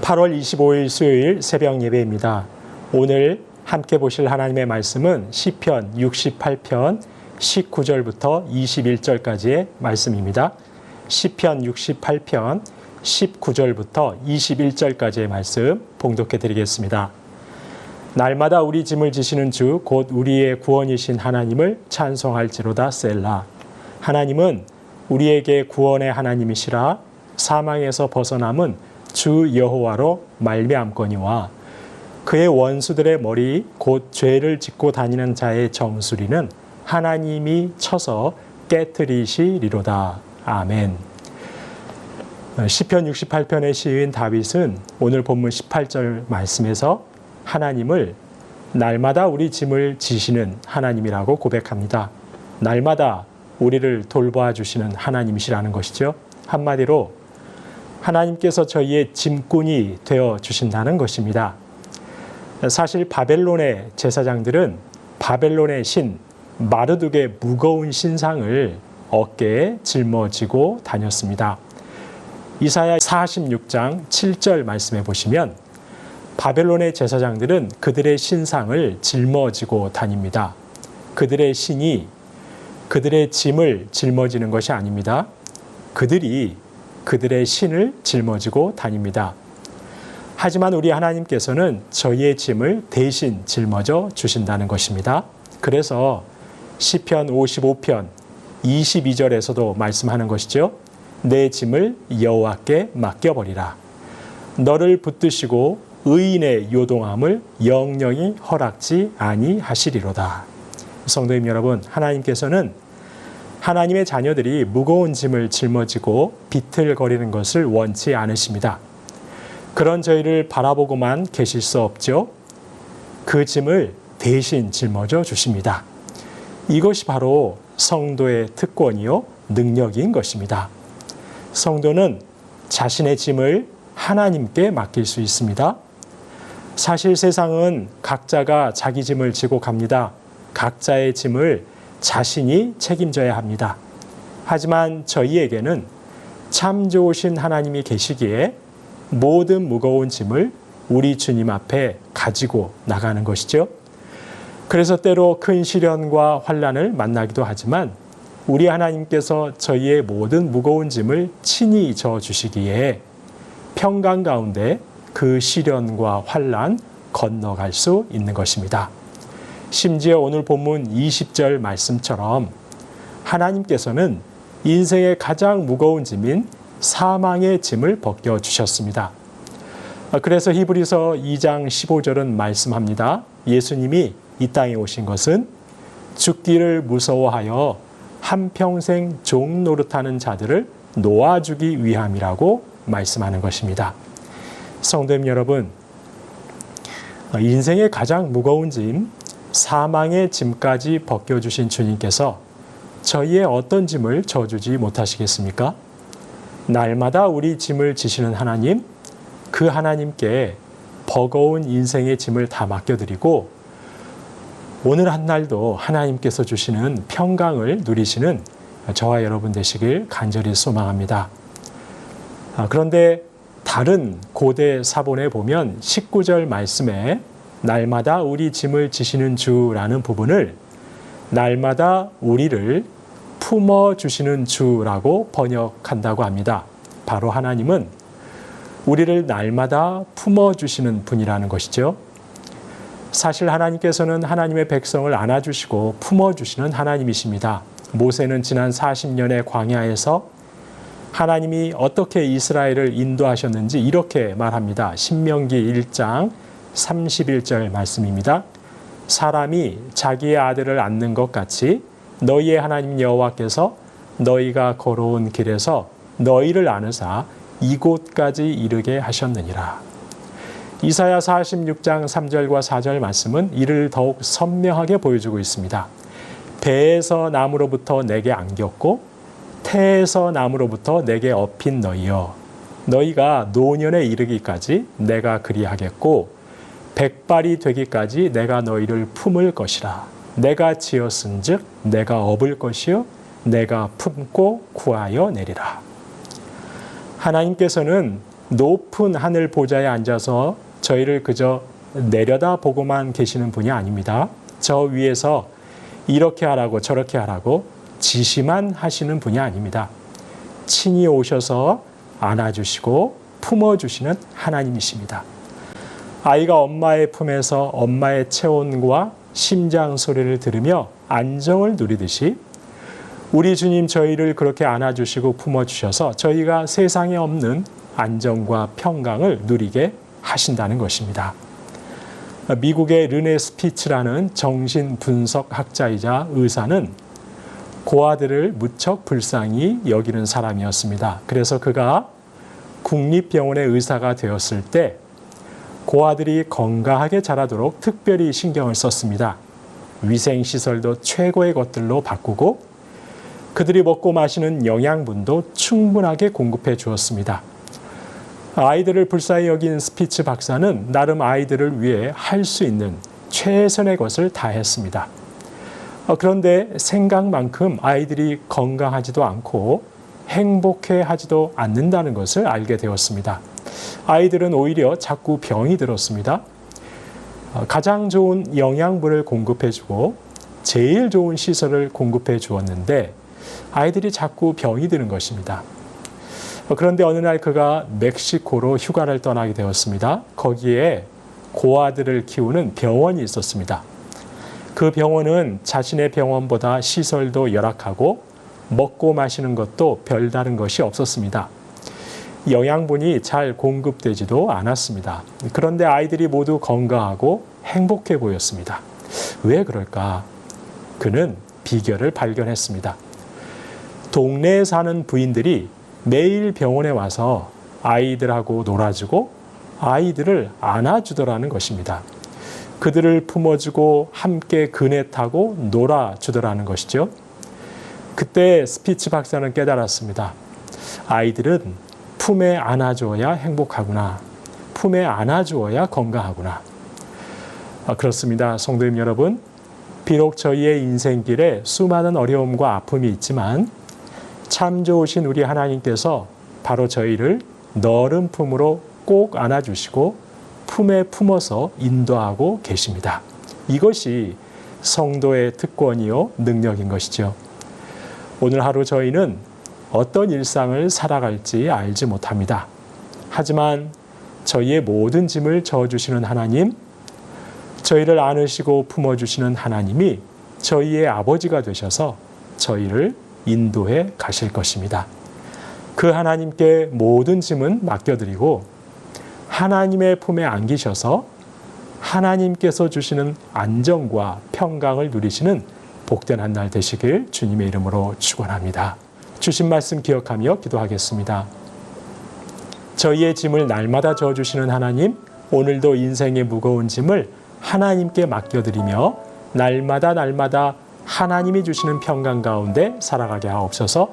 8월 25일 수요일 새벽 예배입니다. 오늘 함께 보실 하나님의 말씀은 시편 68편 19절부터 21절까지의 말씀입니다. 시편 68편 19절부터 21절까지의 말씀 봉독해 드리겠습니다. 날마다 우리 짐을 지시는 주 곧 우리의 구원이신 하나님을 찬송할지로다 셀라. 하나님은 우리에게 구원의 하나님이시라 사망에서 벗어남은 주 여호와로 말미암거니와 그의 원수들의 머리 곧 죄를 짓고 다니는 자의 정수리는 하나님이 쳐서 깨뜨리시리로다. 아멘. 시편 68편의 시인 다윗은 오늘 본문 18절 말씀에서 하나님을 날마다 우리 짐을 지시는 하나님이라고 고백합니다. 날마다 우리를 돌보아 주시는 하나님이시라는 것이죠. 한마디로 하나님께서 저희의 짐꾼이 되어 주신다는 것입니다. 사실 바벨론의 제사장들은 바벨론의 신 마르둑의 무거운 신상을 어깨에 짊어지고 다녔습니다. 이사야 46장 7절 말씀해 보시면 바벨론의 제사장들은 그들의 신상을 짊어지고 다닙니다. 그들의 신이 그들의 짐을 짊어지는 것이 아닙니다. 그들이 그들의 신을 짊어지고 다닙니다. 하지만 우리 하나님께서는 저희의 짐을 대신 짊어져 주신다는 것입니다. 그래서 시편 55편 22절에서도 말씀하는 것이죠. 내 짐을 여호와께 맡겨 버리라. 너를 붙드시고 의인의 요동함을 영영이 허락지 아니하시리로다. 성도님 여러분, 하나님께서는 하나님의 자녀들이 무거운 짐을 짊어지고 비틀거리는 것을 원치 않으십니다. 그런 저희를 바라보고만 계실 수 없죠. 그 짐을 대신 짊어져 주십니다. 이것이 바로 성도의 특권이요 능력인 것입니다. 성도는 자신의 짐을 하나님께 맡길 수 있습니다. 사실 세상은 각자가 자기 짐을 지고 갑니다. 각자의 짐을 자신이 책임져야 합니다. 하지만 저희에게는 참 좋으신 하나님이 계시기에 모든 무거운 짐을 우리 주님 앞에 가지고 나가는 것이죠. 그래서 때로 큰 시련과 환란을 만나기도 하지만 우리 하나님께서 저희의 모든 무거운 짐을 친히 져 주시기에 평강 가운데 그 시련과 환란 건너갈 수 있는 것입니다. 심지어 오늘 본문 20절 말씀처럼 하나님께서는 인생의 가장 무거운 짐인 사망의 짐을 벗겨 주셨습니다. 그래서 히브리서 2장 15절은 말씀합니다. 예수님이 이 땅에 오신 것은 죽기를 무서워하여 한평생 종 노릇하는 자들을 놓아주기 위함이라고 말씀하는 것입니다. 성도님 여러분, 인생의 가장 무거운 짐, 사망의 짐까지 벗겨주신 주님께서 저희의 어떤 짐을 져주지 못하시겠습니까? 날마다 우리 짐을 지시는 하나님, 그 하나님께 버거운 인생의 짐을 다 맡겨드리고 오늘 한 날도 하나님께서 주시는 평강을 누리시는 저와 여러분 되시길 간절히 소망합니다. 아, 그런데 다른 고대 사본에 보면 19절 말씀에 날마다 우리 짐을 지시는 주라는 부분을 날마다 우리를 품어 주시는 주라고 번역한다고 합니다. 바로 하나님은 우리를 날마다 품어 주시는 분이라는 것이죠. 사실 하나님께서는 하나님의 백성을 안아주시고 품어 주시는 하나님이십니다. 모세는 지난 40년의 광야에서 하나님이 어떻게 이스라엘을 인도하셨는지 이렇게 말합니다. 신명기 1장 31절 말씀입니다. 사람이 자기의 아들을 안는 것 같이 너희의 하나님 여호와께서 너희가 걸어온 길에서 너희를 안으사 이곳까지 이르게 하셨느니라. 이사야 46장 3절과 4절 말씀은 이를 더욱 선명하게 보여주고 있습니다. 배에서 나무로부터 내게 안겼고 태에서 나무로부터 내게 업힌 너희여 너희가 노년에 이르기까지 내가 그리하겠고 백발이 되기까지 내가 너희를 품을 것이라 내가 지었은즉 내가 업을 것이요 내가 품고 구하여 내리라 하나님께서는 높은 하늘 보좌에 앉아서 저희를 그저 내려다 보고만 계시는 분이 아닙니다. 저 위에서 이렇게 하라고 저렇게 하라고 지시만 하시는 분이 아닙니다. 친히 오셔서 안아주시고 품어주시는 하나님이십니다. 아이가 엄마의 품에서 엄마의 체온과 심장 소리를 들으며 안정을 누리듯이 우리 주님 저희를 그렇게 안아주시고 품어주셔서 저희가 세상에 없는 안정과 평강을 누리게 하신다는 것입니다. 미국의 르네 스피츠라는 정신 분석 학자이자 의사는 고아들을 무척 불쌍히 여기는 사람이었습니다. 그래서 그가 국립병원의 의사가 되었을 때 고아들이 건강하게 자라도록 특별히 신경을 썼습니다. 위생시설도 최고의 것들로 바꾸고 그들이 먹고 마시는 영양분도 충분하게 공급해 주었습니다. 아이들을 불쌍히 여긴 스피츠 박사는 나름 아이들을 위해 할 수 있는 최선의 것을 다했습니다. 어, 그런데 생각만큼 아이들이 건강하지도 않고 행복해 하지도 않는다는 것을 알게 되었습니다. 아이들은 오히려 자꾸 병이 들었습니다. 어, 가장 좋은 영양분을 공급해주고 제일 좋은 시설을 공급해 주었는데 아이들이 자꾸 병이 드는 것입니다. 어, 그런데 어느 날 그가 멕시코로 휴가를 떠나게 되었습니다. 거기에 고아들을 키우는 병원이 있었습니다. 그 병원은 자신의 병원보다 시설도 열악하고 먹고 마시는 것도 별다른 것이 없었습니다. 영양분이 잘 공급되지도 않았습니다. 그런데 아이들이 모두 건강하고 행복해 보였습니다. 왜 그럴까? 그는 비결을 발견했습니다. 동네에 사는 부인들이 매일 병원에 와서 아이들하고 놀아주고 아이들을 안아주더라는 것입니다. 그들을 품어주고 함께 그네 타고 놀아주더라는 것이죠. 그때 스피치 박사는 깨달았습니다. 아이들은 품에 안아주어야 행복하구나. 품에 안아주어야 건강하구나. 아, 그렇습니다. 성도님 여러분. 비록 저희의 인생길에 수많은 어려움과 아픔이 있지만 참 좋으신 우리 하나님께서 바로 저희를 너른 품으로 꼭 안아주시고 품에 품어서 인도하고 계십니다. 이것이 성도의 특권이요 능력인 것이죠. 오늘 하루 저희는 어떤 일상을 살아갈지 알지 못합니다. 하지만 저희의 모든 짐을 져주시는 하나님, 저희를 안으시고 품어주시는 하나님이 저희의 아버지가 되셔서 저희를 인도해 가실 것입니다. 그 하나님께 모든 짐은 맡겨드리고 하나님의 품에 안기셔서 하나님께서 주시는 안정과 평강을 누리시는 복된 한 날 되시길 주님의 이름으로 축원합니다. 주신 말씀 기억하며 기도하겠습니다. 저희의 짐을 날마다 져 주시는 하나님, 오늘도 인생의 무거운 짐을 하나님께 맡겨드리며 날마다 날마다 하나님이 주시는 평강 가운데 살아가게 하옵소서.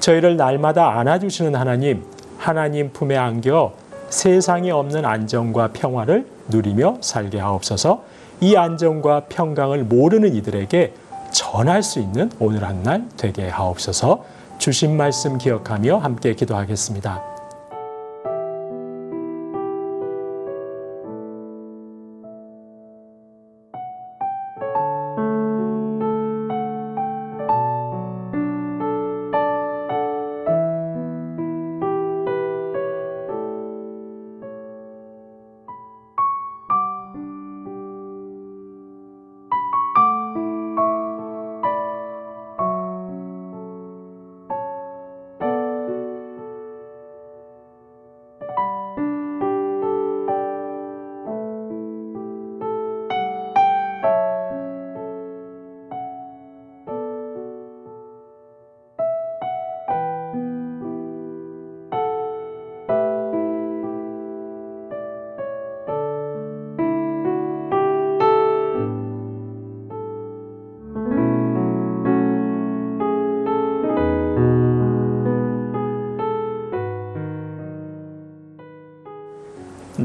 저희를 날마다 안아주시는 하나님, 하나님 품에 안겨 세상에 없는 안정과 평화를 누리며 살게 하옵소서. 이 안정과 평강을 모르는 이들에게 전할 수 있는 오늘 한 날 되게 하옵소서. 주신 말씀 기억하며 함께 기도하겠습니다.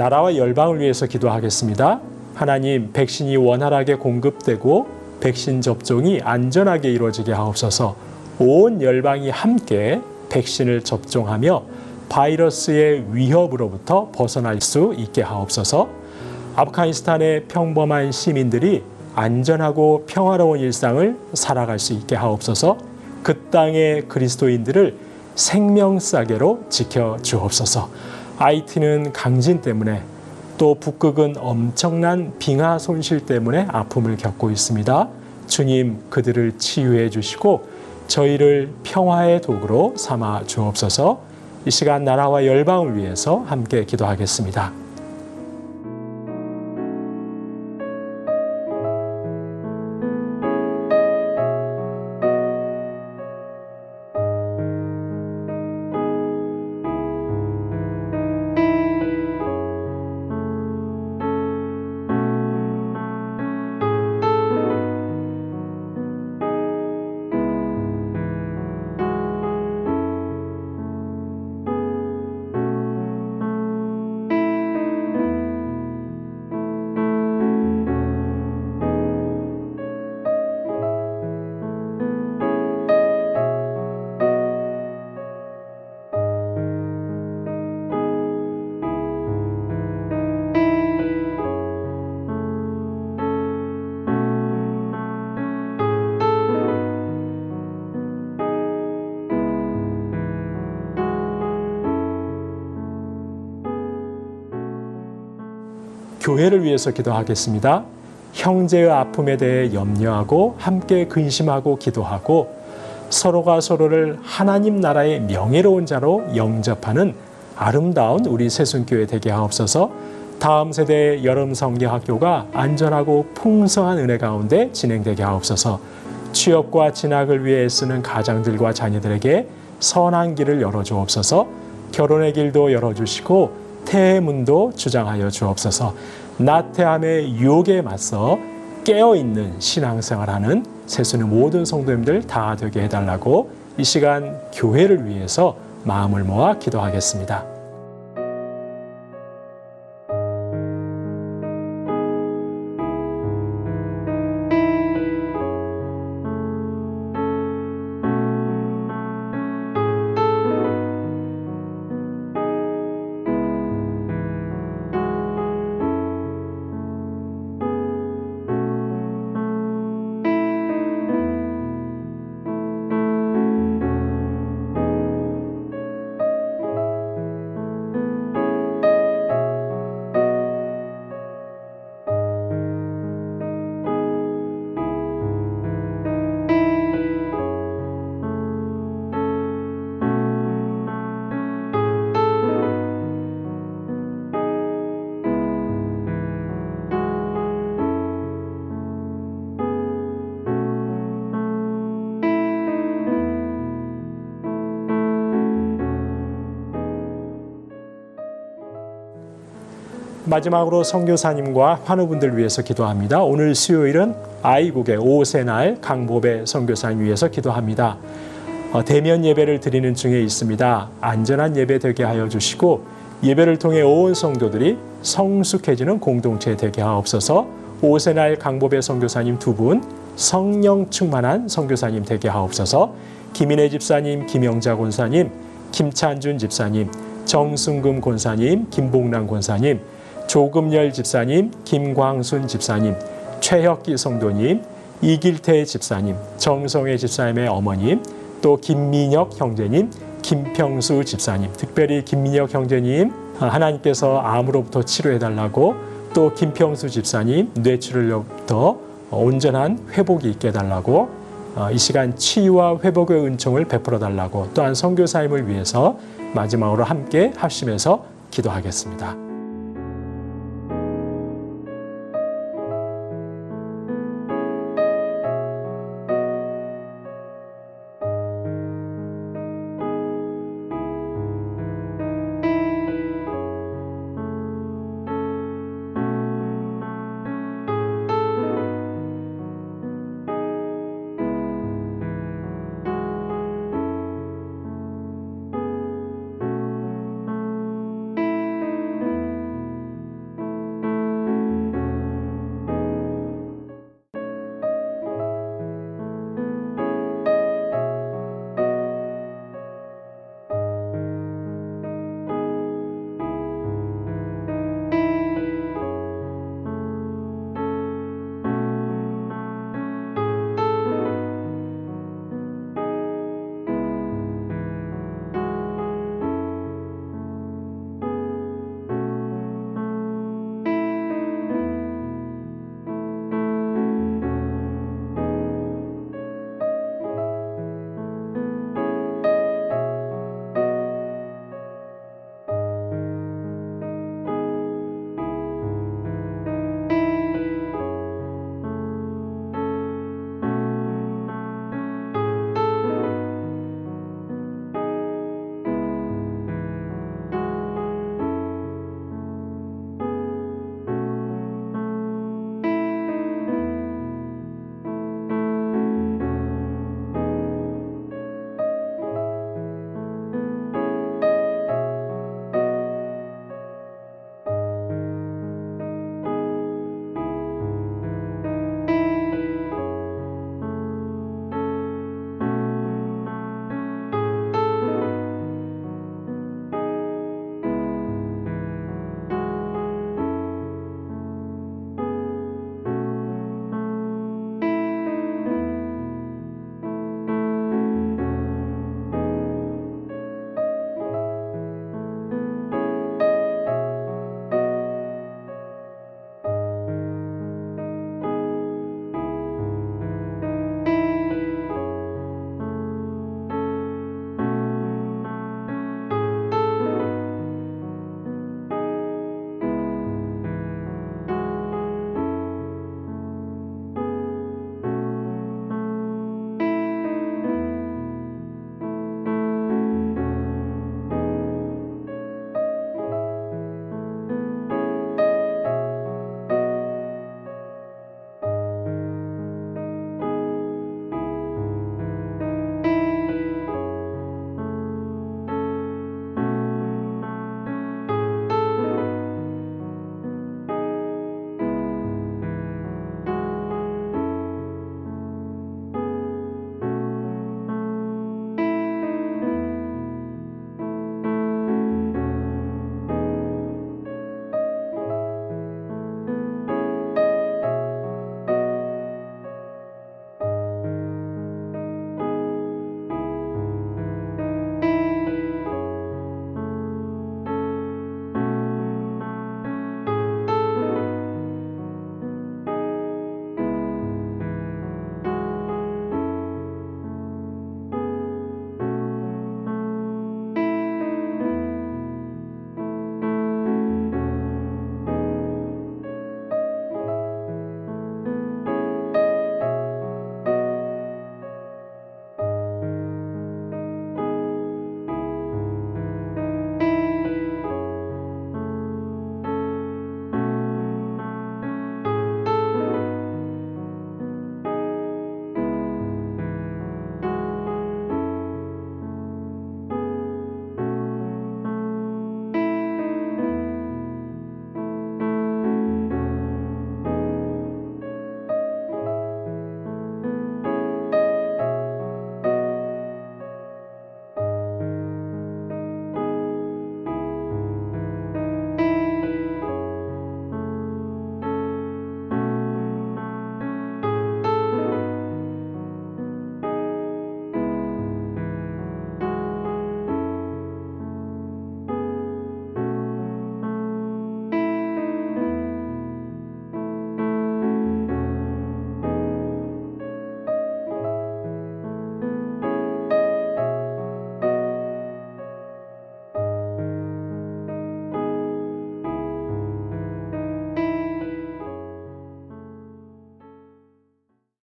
나라와 열방을 위해서 기도하겠습니다. 하나님, 백신이 원활하게 공급되고 백신 접종이 안전하게 이루어지게 하옵소서. 온 열방이 함께 백신을 접종하며 바이러스의 위협으로부터 벗어날 수 있게 하옵소서. 아프가니스탄의 평범한 시민들이 안전하고 평화로운 일상을 살아갈 수 있게 하옵소서. 그 땅의 그리스도인들을 생명싸개로 지켜 주옵소서. IT는 강진 때문에 또 북극은 엄청난 빙하 손실 때문에 아픔을 겪고 있습니다. 주님 그들을 치유해 주시고 저희를 평화의 도구로 삼아 주옵소서. 이 시간 나라와 열방을 위해서 함께 기도하겠습니다. 교회를 위해서 기도하겠습니다. 형제의 아픔에 대해 염려하고 함께 근심하고 기도하고 서로가 서로를 하나님 나라의 명예로운 자로 영접하는 아름다운 우리 새순교회 되게 하옵소서. 다음 세대의 여름 성경학교가 안전하고 풍성한 은혜 가운데 진행되게 하옵소서. 취업과 진학을 위해 쓰는 가장들과 자녀들에게 선한 길을 열어 주옵소서. 결혼의 길도 열어 주시고 태의 문도 주장하여 주옵소서. 나태함의 유혹에 맞서 깨어 있는 신앙생활하는 세수는 모든 성도님들 다 되게 해달라고 이 시간 교회를 위해서 마음을 모아 기도하겠습니다. 마지막으로 선교사님과 환우분들 위해서 기도합니다. 오늘 수요일은 아이국의 오세 날 강보배 선교사님 위해서 기도합니다. 어, 대면 예배를 드리는 중에 있습니다. 안전한 예배 되게 하여 주시고 예배를 통해 온 성도들이 성숙해지는 공동체 되게 하옵소서. 오세 날 강보배 선교사님 두 분, 성령 충만한 선교사님 되게 하옵소서. 김인혜 집사님, 김영자 권사님, 김찬준 집사님, 정승금 권사님, 김봉란 권사님, 조금열 집사님, 김광순 집사님, 최혁기 성도님, 이길태 집사님, 정성혜 집사님의 어머님, 또 김민혁 형제님, 김평수 집사님, 특별히 김민혁 형제님 하나님께서 암으로부터 치료해 달라고 또 김평수 집사님 뇌출혈로부터 온전한 회복이 있게 해달라고 이 시간 치유와 회복의 은총을 베풀어 달라고 또한 선교사님을 위해서 마지막으로 함께 합심해서 기도하겠습니다.